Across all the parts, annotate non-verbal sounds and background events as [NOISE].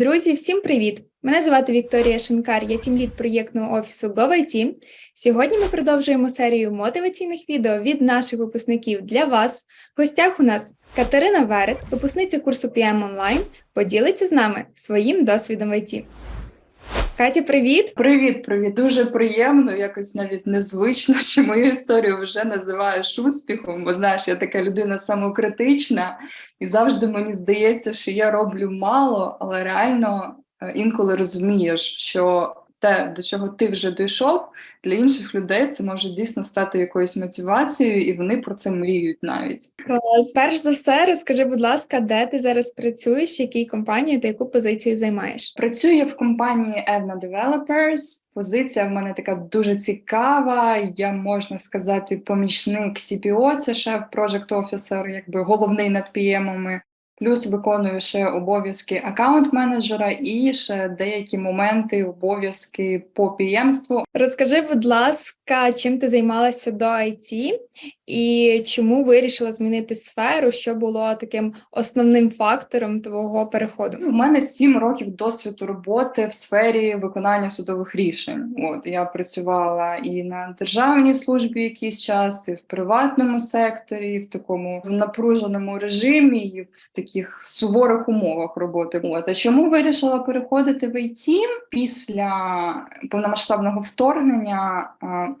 Друзі, всім привіт! Мене звати Вікторія Шинкар, я тімлід проєктного офісу GoVIT. Сьогодні ми продовжуємо серію мотиваційних відео від наших випускників для вас. В гостях у нас Катерина Верет, випускниця курсу PM Online, поділиться з нами своїм досвідом в ІТ. Катя, привіт! Привіт, привіт. Дуже приємно, якось навіть незвично, [LAUGHS] що мою історію вже називаєш успіхом, бо знаєш, я така людина самокритична, і завжди мені здається, що я роблю мало, але реально е, інколи розумієш, що те, до чого ти вже дійшов, для інших людей це може дійсно стати якоюсь мотивацією, і вони про це мріють навіть. Клас. Перш за все, розкажи, будь ласка, де ти зараз працюєш, в якій компанії та яку позицію займаєш? Працюю я в компанії Evna Developers. Позиція в мене така дуже цікава. Я можна сказати, помічник CPO, це шеф Project Officer, якби головний над PM-ами. Плюс виконую ще обов'язки аккаунт-менеджера і ще деякі моменти, обов'язки по піємству. Розкажи, будь ласка, чим ти займалася до IT і чому вирішила змінити сферу, що було таким основним фактором твого переходу? У мене сім років досвіду роботи в сфері виконання судових рішень. От я працювала і на державній службі якийсь час, і в приватному секторі, і в такому в напруженому режимі, і в таких суворих умовах роботи. От а чому вирішила переходити в ІТ? після повномасштабного вторгнення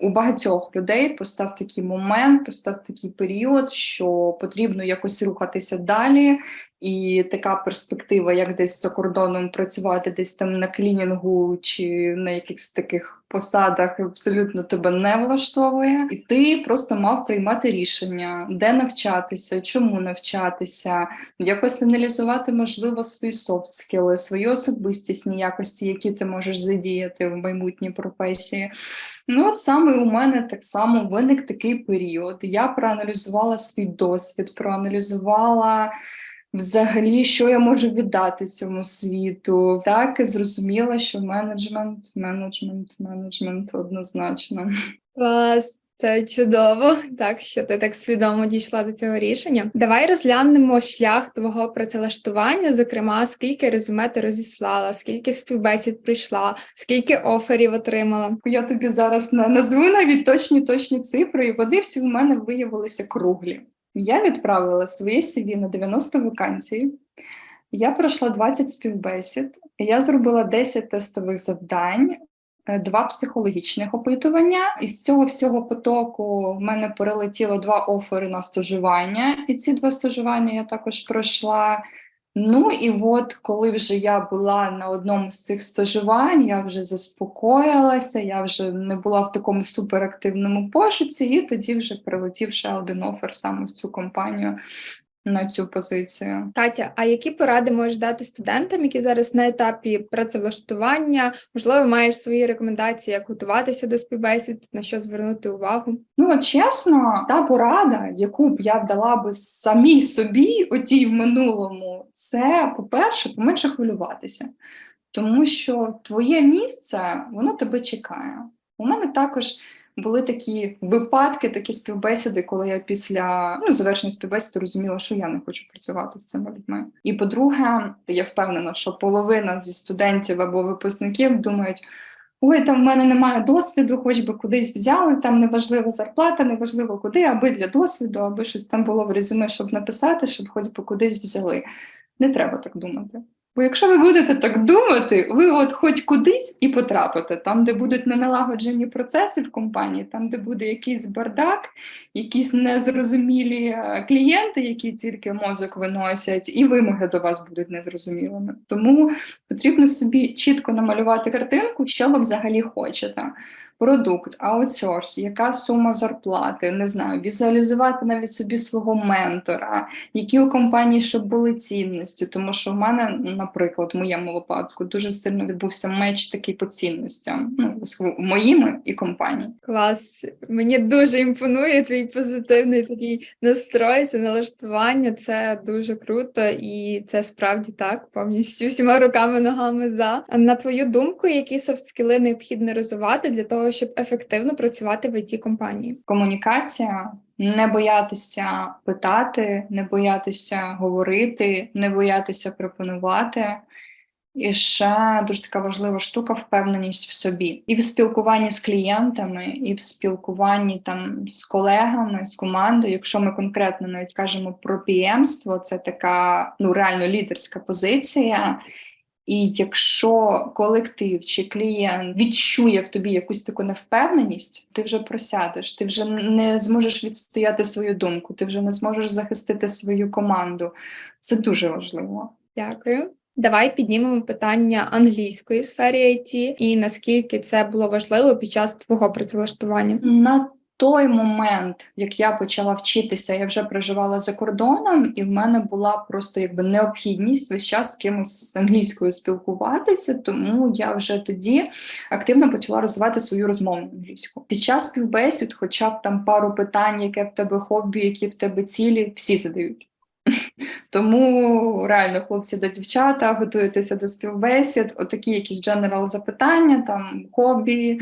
у багатьох людей постав такий момент, постав такий період, що потрібно якось рухатися далі. І така перспектива, як десь за кордоном працювати, десь там на клінінгу чи на якихось таких посадах, абсолютно тебе не влаштовує, і ти просто мав приймати рішення, де навчатися, чому навчатися, якось аналізувати, можливо, свої софт-скіли, свої особистісні якості, які ти можеш задіяти в майбутній професії. Ну, от саме у мене так само виник такий період. Я проаналізувала свій досвід, проаналізувала. Взагалі, що я можу віддати цьому світу, так і зрозуміла, що менеджмент, менеджмент, менеджмент однозначно. Клас. Це чудово, так що ти так свідомо дійшла до цього рішення. Давай розглянемо шлях твого працевлаштування. Зокрема, скільки резюме ти розіслала, скільки співбесід прийшла, скільки оферів отримала. Я тобі зараз назву навіть точні точні цифри, і вони всі в мене виявилися круглі. Я відправила своє CV на 90 вакансій. Я пройшла 20 співбесід, я зробила 10 тестових завдань, е, два психологічних опитування. Із цього всього потоку в мене перелетіло два офери на стажування, і ці два стажування я також пройшла. Ну і от коли вже я була на одному з цих стажувань, я вже заспокоїлася, я вже не була в такому суперактивному пошуці, і тоді вже прилетів ще один офер саме в цю компанію на цю позицію. Катя, а які поради можеш дати студентам, які зараз на етапі працевлаштування? Можливо, маєш свої рекомендації, як готуватися до співбесід, на що звернути увагу? Ну от чесно, та порада, яку б я дала би самій собі, отій в минулому, це по-перше, поменше хвилюватися, тому що твоє місце воно тебе чекає. У мене також були такі випадки, такі співбесіди, коли я після ну, завершення співбесіди розуміла, що я не хочу працювати з цими людьми. І по-друге, я впевнена, що половина зі студентів або випускників думають. Ой, там в мене немає досвіду, хоч би кудись взяли, там неважлива зарплата, неважливо куди, аби для досвіду, аби щось там було в резюме, щоб написати, щоб хоч би кудись взяли. Не треба так думати. Бо якщо ви будете так думати, ви от хоч кудись і потрапите, там, де будуть неналагоджені процеси в компанії, там, де буде якийсь бардак, якісь незрозумілі е, клієнти, які тільки мозок виносять, і вимоги до вас будуть незрозумілими. Тому потрібно собі чітко намалювати картинку, що ви взагалі хочете продукт, аутсорс, яка сума зарплати, не знаю, візуалізувати навіть собі свого ментора, які у компанії щоб були цінності. Тому що в мене, наприклад, в моєму випадку дуже сильно відбувся меч такий по цінностям, ну моїми і компанії. Клас, мені дуже імпонує твій позитивний такий настрой, це налаштування. Це дуже круто, і це справді так, повністю всіма руками, ногами за. А на твою думку, які софт-скіли необхідно розвивати для того, щоб ефективно працювати в it компанії? Комунікація, не боятися питати, не боятися говорити, не боятися пропонувати. І ще дуже така важлива штука впевненість в собі, і в спілкуванні з клієнтами, і в спілкуванні там з колегами, з командою. Якщо ми конкретно навіть кажемо про піємство, це така ну реально лідерська позиція. І якщо колектив чи клієнт відчує в тобі якусь таку невпевненість, ти вже просядеш, ти вже не зможеш відстояти свою думку, ти вже не зможеш захистити свою команду. Це дуже важливо. Дякую. Давай піднімемо питання англійської сфері IT і наскільки це було важливо під час твого працевлаштування. На той момент, як я почала вчитися, я вже проживала за кордоном, і в мене була просто якби необхідність весь час з кимось з англійською спілкуватися, тому я вже тоді активно почала розвивати свою розмовну англійську. Під час співбесід, хоча б там пару питань, яке в тебе хобі, які в тебе цілі, всі задають. [LAUGHS] Тому реально, хлопці та дівчата, готуєтеся до співбесід, отакі якісь дженерал запитання, там хобі,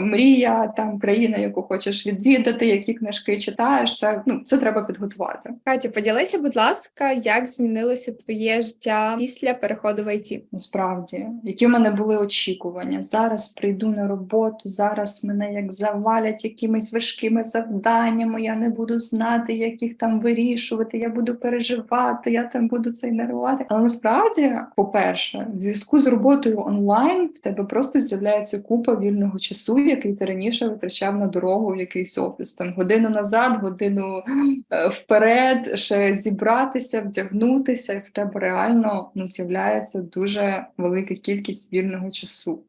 мрія, там країна, яку хочеш відвідати, які книжки читаєш. Це ну це треба підготувати. Катя, поділися, будь ласка, як змінилося твоє життя після переходу в IT? Насправді, які в мене були очікування. Зараз прийду на роботу, зараз мене як завалять якимись важкими завданнями. Я не буду знати, як їх там вирішувати. Я буду переживати, я там буду це нервувати. Але насправді, по-перше, в зв'язку з роботою онлайн в тебе просто з'являється купа вільного часу, який ти раніше витрачав на дорогу в якийсь офіс. Там годину назад, годину е, вперед, ще зібратися, вдягнутися, і в тебе реально ну, з'являється дуже велика кількість вільного часу.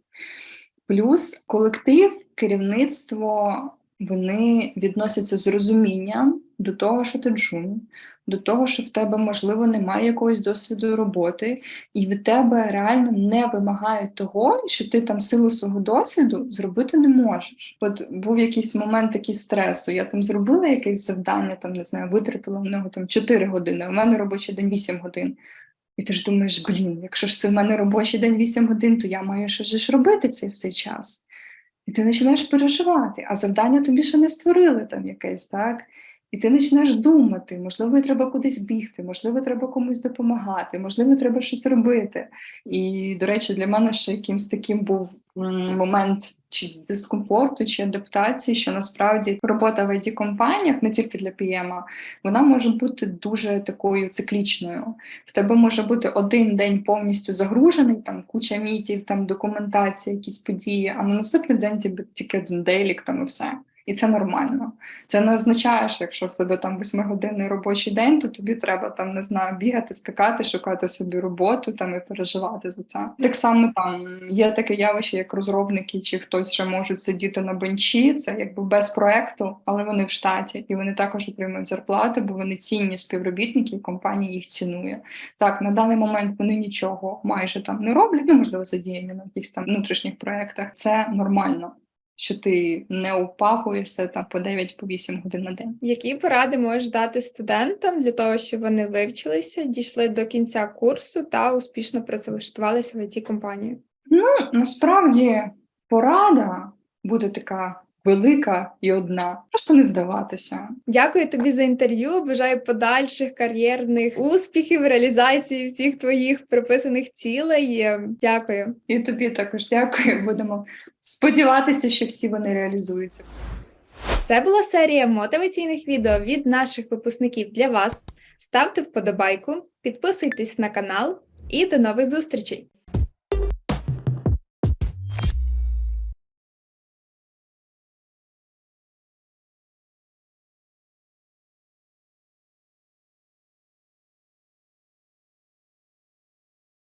Плюс колектив, керівництво вони відносяться з розумінням до того, що ти джун, до того, що в тебе, можливо, немає якогось досвіду роботи, і від тебе реально не вимагають того, що ти там силу свого досвіду зробити не можеш. От був якийсь момент такий стресу. Я там зробила якесь завдання, там не знаю, витратила в нього там 4 години, в мене робочий день 8 годин. І ти ж думаєш, блін, якщо ж це в мене робочий день 8 годин, то я маю же ж робити цей все час. І ти починаєш переживати, а завдання тобі ще не створили там якесь, так? І ти починаєш думати, можливо, треба кудись бігти, можливо, треба комусь допомагати, можливо, треба щось робити. І, до речі, для мене ще якимсь таким був момент чи дискомфорту, чи адаптації, що насправді робота в it компаніях не тільки для PM, вона може бути дуже такою циклічною. В тебе може бути один день повністю загружений, там куча мітів, там документація, якісь події, а на наступний день тобі тільки один дейлік там і все. І це нормально. Це не означає, що якщо в тебе там восьмигодинний робочий день, то тобі треба там не знаю бігати, скакати, шукати собі роботу там і переживати за це. Так само там є таке явище, як розробники, чи хтось ще можуть сидіти на бенчі. Це якби без проекту, але вони в штаті і вони також отримують зарплату, бо вони цінні співробітники, і компанія їх цінує. Так, на даний момент вони нічого майже там не роблять. Ну можливо, задіяні на якихось там внутрішніх проєктах. Це нормально що ти не упахуєшся там по 9 по 8 годин на день. Які поради можеш дати студентам для того, щоб вони вивчилися, дійшли до кінця курсу та успішно працевлаштувалися в it компанію? Ну насправді порада буде така велика і одна. Просто не здаватися. Дякую тобі за інтерв'ю. Бажаю подальших кар'єрних успіхів, реалізації всіх твоїх прописаних цілей. Дякую. І тобі також дякую. Будемо сподіватися, що всі вони реалізуються. Це була серія мотиваційних відео від наших випускників для вас. Ставте вподобайку, підписуйтесь на канал і до нових зустрічей!